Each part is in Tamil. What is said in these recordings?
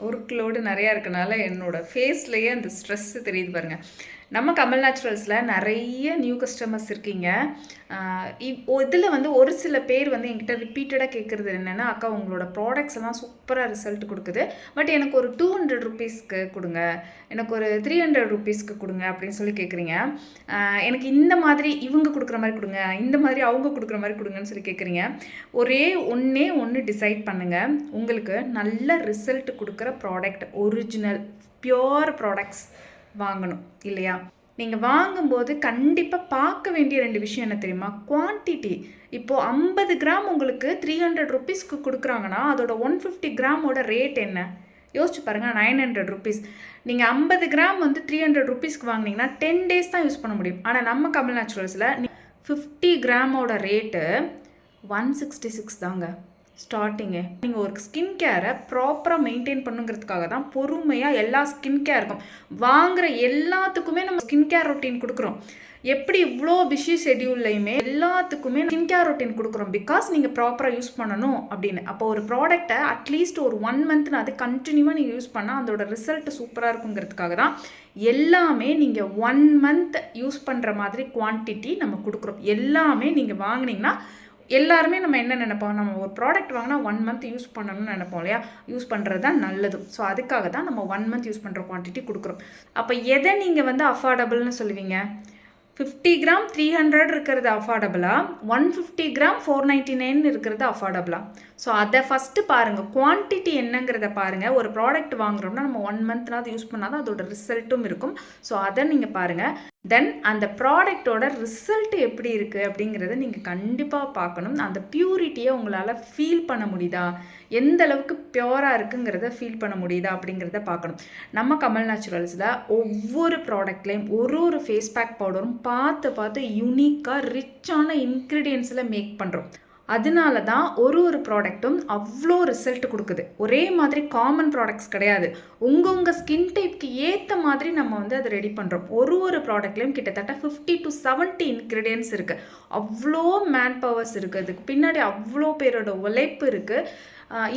ஒர்க் லோடு நிறையா இருக்கனால என்னோடய ஃபேஸ்லேயே அந்த ஸ்ட்ரெஸ்ஸு தெரியுது பாருங்கள் நம்ம கமல் நேச்சுரல்ஸில் நிறைய நியூ கஸ்டமர்ஸ் இருக்கீங்க. இதில் வந்து ஒரு சில பேர் வந்து என்கிட்ட ரிப்பீட்டடாக கேட்குறது என்னென்னா அக்கா உங்களோட ப்ராடக்ட்ஸ் எல்லாம் சூப்பராக ரிசல்ட் கொடுக்குது. பட் எனக்கு ஒரு டூ ஹண்ட்ரட் ருபீஸ்க்கு கொடுங்க. எனக்கு ஒரு த்ரீ ஹண்ட்ரட் ருபீஸ்க்கு கொடுங்க அப்படின்னு சொல்லி கேட்குறீங்க எனக்கு இந்த மாதிரி இவங்க கொடுக்குற மாதிரி கொடுங்க இந்த மாதிரி அவங்க கொடுக்குற மாதிரி கொடுங்கன்னு சொல்லி கேட்குறீங்க ஒரே ஒன்றே ஒன்று டிசைட் பண்ணுங்கள் உங்களுக்கு நல்ல ரிசல்ட் கொடுக்குற ப்ராடக்ட் ஒரிஜினல் பியோர் ப்ராடக்ட்ஸ் வாங்கணும் இல்லையா? நீங்கள் வாங்கும்போது கண்டிப்பாக பார்க்க வேண்டிய ரெண்டு விஷயம் என்ன தெரியுமா? குவான்டிட்டி இப்போது ஐம்பது கிராம் உங்களுக்கு த்ரீ ஹண்ட்ரட் ருபீஸ்க்கு கொடுக்குறாங்கன்னா அதோட ஒன் ஃபிஃப்டி கிராமோட ரேட் என்ன? யோசிச்சு பாருங்கள் நைன் ஹண்ட்ரட் ருபீஸ் நீங்கள் ஐம்பது கிராம் வந்து த்ரீ ஹண்ட்ரட் ருபீஸ்க்கு வாங்கினீங்கன்னா டென் டேஸ் தான் யூஸ் பண்ண முடியும். ஆனால் நம்ம கமல் நேச்சுரல்ஸில் ஃபிஃப்டி கிராமோட ரேட்டு ஒன் சிக்ஸ்டி சிக்ஸ் தாங்க. ஸ்டார்டிங்கு நீங்கள் ஒரு ஸ்கின் கேரை ப்ராப்பராக மெயின்டைன் பண்ணுங்கிறதுக்காக தான் பொறுமையாக எல்லா ஸ்கின் கேருக்கும் வாங்குகிற எல்லாத்துக்குமே நம்ம ஸ்கின் கேர் ரொட்டீன் கொடுக்குறோம். எப்படி இவ்வளோ பிஸி ஷெடியூல்லையுமே எல்லாத்துக்குமே ஸ்கின் கேர் ரொட்டீன் கொடுக்குறோம். பிகாஸ் நீங்கள் ப்ராப்பராக யூஸ் பண்ணணும் அப்படின்னு. அப்போ ஒரு ப்ராடக்ட்டை அட்லீஸ்ட் ஒரு ஒன் மந்த்னு அது கண்டினியூவாக நீங்கள் யூஸ் பண்ணால் அதோட ரிசல்ட் சூப்பராக இருக்குங்கிறதுக்காக தான் எல்லாமே நீங்கள் ஒன் மந்த் யூஸ் பண்ணுற மாதிரி குவான்டிட்டி நம்ம கொடுக்குறோம். எல்லாமே நீங்கள் வாங்கினீங்கன்னா எல்லாருமே நம்ம என்ன நினைப்போம்? நம்ம ஒரு ப்ராடக்ட் வாங்கினா ஒன் மந்த் யூஸ் பண்ணணும்னு நினைப்போம் இல்லையா? யூஸ் பண்ணுறது தான் நல்லது. ஸோ அதுக்காக தான் நம்ம ஒன் மந்த் யூஸ் பண்ணுற குவான்டிட்டி கொடுக்குறோம். அப்போ எதை நீங்கள் வந்து அஃபோர்டபுள்னு சொல்லுவீங்க? ஃபிஃப்டி கிராம் த்ரீ ஹண்ட்ரட் இருக்கிறது அஃபோர்டபுளா one fifty gram four ninety nine இருக்கிறது அஃபோர்டபுளா ஸோ அதை ஃபஸ்ட்டு பாருங்கள் குவான்டிட்டி என்னங்கிறத பாருங்கள் ஒரு ப்ராடக்ட் வாங்குறோம்னா நம்ம ஒன் மந்த்னாவது யூஸ் பண்ணால் தான் அதோட ரிசல்ட்டும் இருக்கும். ஸோ அதை நீங்கள் பாருங்கள் தென் அந்த ப்ராடக்டோட ரிசல்ட் எப்படி இருக்குது அப்படிங்கிறத நீங்கள் கண்டிப்பாக பார்க்கணும். அந்த ப்யூரிட்டியை உங்களால் ஃபீல் பண்ண முடியுதா? எந்த அளவுக்கு பியோராக இருக்குங்கிறத ஃபீல் பண்ண முடியுதா அப்படிங்கிறத பார்க்கணும். நம்ம கமல் நேச்சுரல்ஸில் ஒவ்வொரு ப்ராடக்ட்லேயும் ஒரு ஒரு ஃபேஸ் பேக் பவுடரும் பார்த்து பார்த்து யூனிக்காக ரிச்சான இன்க்ரீடியன்ஸில் மேக் பண்ணுறோம் அதனால தான் ஒரு ஒரு ப்ராடக்ட்டும் அவ்வளோ ரிசல்ட் கொடுக்குது. ஒரே மாதிரி காமன் ப்ராடக்ட்ஸ் கிடையாது. உங்கள் உங்கள் ஸ்கின் டைப்க்கு ஏற்ற மாதிரி நம்ம வந்து அதை ரெடி பண்ணுறோம் ஒரு ஒரு ப்ராடக்ட்லேயும் கிட்டத்தட்ட ஃபிஃப்டி டு செவன்ட்டி இன்க்ரீடியன்ஸ் இருக்குது அவ்வளோ மேன் பவர்ஸ் இருக்குது அதுக்கு பின்னாடி அவ்வளோ பேரோட உழைப்பு இருக்குது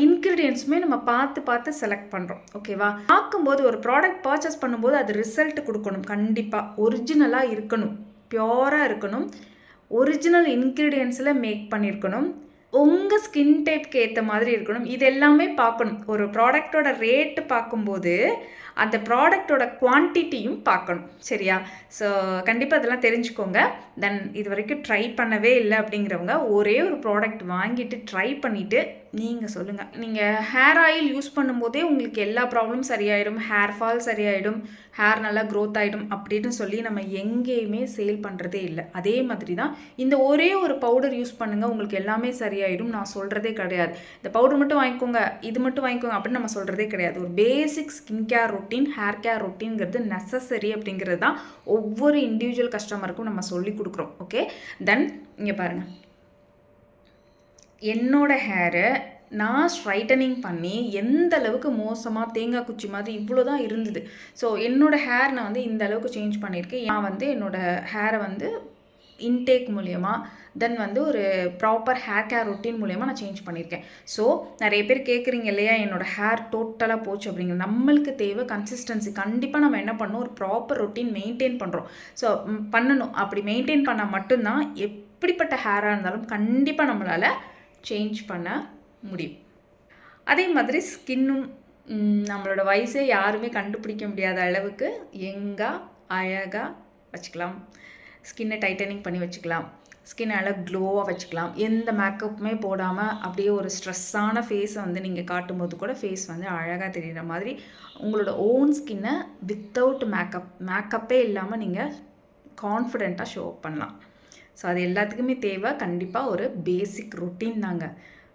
இன்க்ரீடியன்ஸுமே நம்ம பார்த்து பார்த்து செலக்ட் பண்ணுறோம் ஓகேவா பார்க்கும்போது ஒரு ப்ராடக்ட் பர்ச்சேஸ் பண்ணும்போது அது ரிசல்ட் கொடுக்கணும். கண்டிப்பாக ஒரிஜினலாக இருக்கணும். ப்யூராக இருக்கணும். ஒரிஜினல் இன்க்ரீடியன்ஸில் மேக் பண்ணியிருக்கணும் உங்கள் ஸ்கின் டைப்க்கு ஏற்ற மாதிரி இருக்கணும். இது எல்லாமே பார்க்கணும். ஒரு ப்ராடக்டோட ரேட்டு பார்க்கும்போது அந்த ப்ராடக்டோட குவான்டிட்டியும் பார்க்கணும். சரியா? ஸோ கண்டிப்பாக அதெல்லாம் தெரிஞ்சுக்கோங்க. தென் இது வரைக்கும் ட்ரை பண்ணவே இல்லை அப்படிங்கிறவங்க ஒரே ஒரு ப்ராடக்ட் வாங்கிட்டு ட்ரை பண்ணிவிட்டு நீங்கள் சொல்லுங்கள் நீங்கள் ஹேர் ஆயில் யூஸ் பண்ணும்போதே உங்களுக்கு எல்லா ப்ராப்ளமும் சரியாயிடும். ஹேர் ஃபால் சரியாயிடும். ஹேர் நல்லா க்ரோத் ஆகிடும் அப்படின்னு சொல்லி நம்ம எங்கேயுமே சேல் பண்ணுறதே இல்லை. அதே மாதிரி தான் இந்த ஒரே ஒரு பவுடர் யூஸ் பண்ணுங்கள் உங்களுக்கு எல்லாமே சரியாயிடும் நான் சொல்கிறதே கிடையாது. இந்த பவுடர் மட்டும் வாங்கிக்கோங்க இது மட்டும் வாங்கிக்கோங்க அப்படின்னு நம்ம சொல்கிறதே கிடையாது. ஒரு basic skin care routine hair care ரொட்டீன்ங்கிறது necessary அப்படிங்கிறது தான் ஒவ்வொரு இண்டிவிஜுவல் கஸ்டமருக்கும் நம்ம சொல்லி கொடுக்குறோம். ஓகே தென் இங்கே பாருங்கள் என்னோட ஹேரு நான் ஸ்ட்ரைட்டனிங் பண்ணி எந்த அளவுக்கு மோசமாக தேங்காய் குச்சி மாதிரி இவ்வளோ தான் இருந்தது. ஸோ என்னோடய ஹேர் நான் வந்து இந்த அளவுக்கு சேஞ்ச் பண்ணியிருக்கேன். நான் வந்து என்னோடய ஹேரை வந்து இன்டேக் மூலயமா தென் வந்து ஒரு ப்ராப்பர் ஹேர் கேர் ரொட்டீன் மூலயமா நான் சேஞ்ச் பண்ணியிருக்கேன். ஸோ நிறைய பேர் கேட்குறீங்க இல்லையா என்னோடய ஹேர் டோட்டலாக போச்சு அப்படிங்கிற நம்மளுக்கு தேவை கன்சிஸ்டன்சி கண்டிப்பாக நம்ம என்ன பண்ணணும்? ஒரு ப்ராப்பர் ரொட்டீன் மெயின்டைன் பண்ணுறோம் ஸோ பண்ணணும். அப்படி மெயின்டைன் பண்ணால் மட்டும்தான் எப்படிப்பட்ட ஹேராக இருந்தாலும் கண்டிப்பாக நம்மளால் சேஞ்ச் பண்ண முடியும். அதே மாதிரி ஸ்கின்னும் நம்மளோட வயசே யாருமே கண்டுபிடிக்க முடியாத அளவுக்கு எங்காக அழகாக வச்சுக்கலாம். ஸ்கின்னை டைட்டனிங் பண்ணி வச்சுக்கலாம். ஸ்கின் நல்லா க்ளோவாக வச்சுக்கலாம். எந்த மேக்கப்புமே போடாமல் அப்படியே ஒரு ஸ்ட்ரெஸ்ஸான ஃபேஸை வந்து நீங்கள் காட்டும்போது கூட ஃபேஸ் வந்து அழகாக தெரிகிற மாதிரி உங்களோட ஓன் ஸ்கின்னை வித்தவுட் மேக்கப் மேக்கப்பே இல்லாமல் நீங்கள் கான்ஃபிடெண்ட்டாக ஷோ பண்ணலாம். ஸோ அது எல்லாத்துக்குமே தேவை. கண்டிப்பாக ஒரு பேசிக் ரொட்டீன் தாங்க.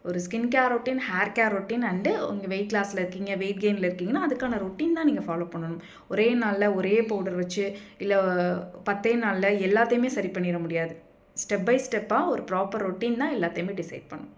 ஒரு skin care routine hair care routine and உங்கள் வெயிட் லாஸில் இருக்கீங்க வெயிட் கெயினில் இருக்கீங்கன்னா அதுக்கான ரொட்டீன் தான் நீங்கள் ஃபாலோ பண்ணணும். ஒரே நாளில் ஒரே பவுடர் வச்சு இல்லை பத்தே நாளில் எல்லாத்தையுமே சரி பண்ணிட முடியாது. ஸ்டெப் பை ஸ்டெப்பாக ஒரு ப்ராப்பர் ரொட்டீன் தான் எல்லாத்தையுமே டிசைட் பண்ணும்